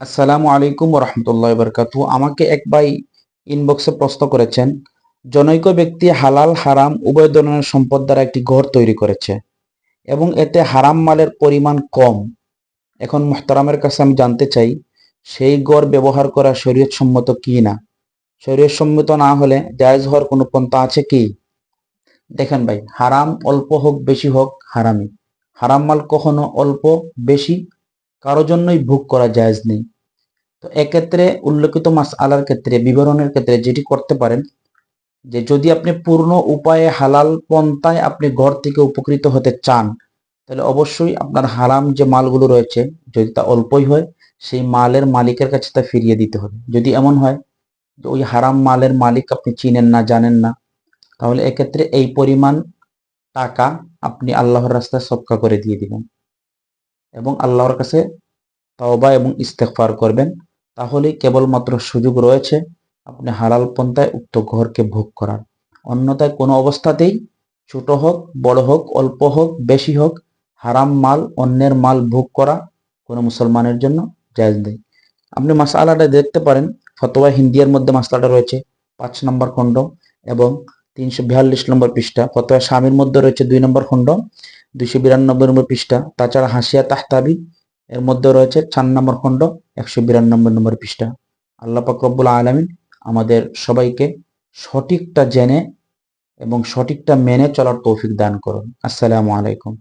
আসসালামু আলাইকুম রহমতুল্লাহ বরকাত আমাকে এক ভাই ইনবক্সে প্রশ্ন করেছেন, জনৈক ব্যক্তি হালাল, হারাম উভয় ধরনের সম্পদ দ্বারা একটি ঘর তৈরি করেছে এবং এতে হারাম মালের পরিমাণ কম। এখন মোহতারামের কাছে আমি জানতে চাই, সেই ঘর ব্যবহার করা শরীয়ত সম্মত কি না? শরীয়ত সম্মত না হলে জায়েজ হওয়ার কোনো পন্থা আছে কি? দেখেন ভাই, হারাম অল্প হোক, বেশি হোক হারামি হারাম মাল কখনো অল্প, বেশি কারও জন্যই ভোগ করা জায়েজ নেই। তো এক্ষেত্রে উল্লেখিত মাস আলার ক্ষেত্রে, বিবরণের ক্ষেত্রে যেটি করতে পারেন, যে যদি আপনি পূর্ণ উপায়ে হালাল পন্থায় আপনি ঘর থেকে উপকৃত হতে চান, তাহলে অবশ্যই আপনার হারাম যে মালগুলো রয়েছে, যদি তা অল্পই হয়, সেই মালের মালিকের কাছে তা ফিরিয়ে দিতে হবে। যদি এমন হয়, যে ওই হারাম মালের মালিক আপনি চিনেন না, জানেন না, তাহলে এক্ষেত্রে এই পরিমাণ টাকা আপনি আল্লাহর রাস্তায় সৎকা করে দিয়ে দিবেন। এবং আল্লাহর কাছে তওবা এবং ইস্তেগফার করবেন, তাহলেই কেবলমাত্র সুযোগ রয়েছে আপনি হালাল পন্থায় উক্ত ঘরকে ভোগ করার। অন্যথায় কোনো অবস্থাতেই ছোট হোক, বড় হোক, অল্প হোক, বেশি হোক, হারাম মাল, অন্যের মাল ভোগ করা কোনো মুসলমানের জন্য জায়েজ নেই। আপনি মাসালাটা দেখতে পারেন, ফতোয়া হিন্দিয়ার মধ্যে মাসালাটা রয়েছে পাঁচ নম্বর খণ্ড এবং তিনশো বিয়াল্লিশ নম্বর পৃষ্ঠা। ফতোয়া স্বামীর মধ্যে রয়েছে দুই নম্বর খণ্ড। দুইশো বিরানব্বই নম্বর পৃষ্ঠা। তাছাড়া হাসিয়া তাহতাবি, এর মধ্যে রয়েছে চার নম্বর খণ্ড, একশো বিরানব্বই নম্বর পৃষ্ঠা। আল্লাহ পাক রব্বুল আলমিন আমাদের সবাইকে সঠিকটা জেনে এবং সঠিকটা মেনে চলার তৌফিক দান করুন। আসসালামু আলাইকুম।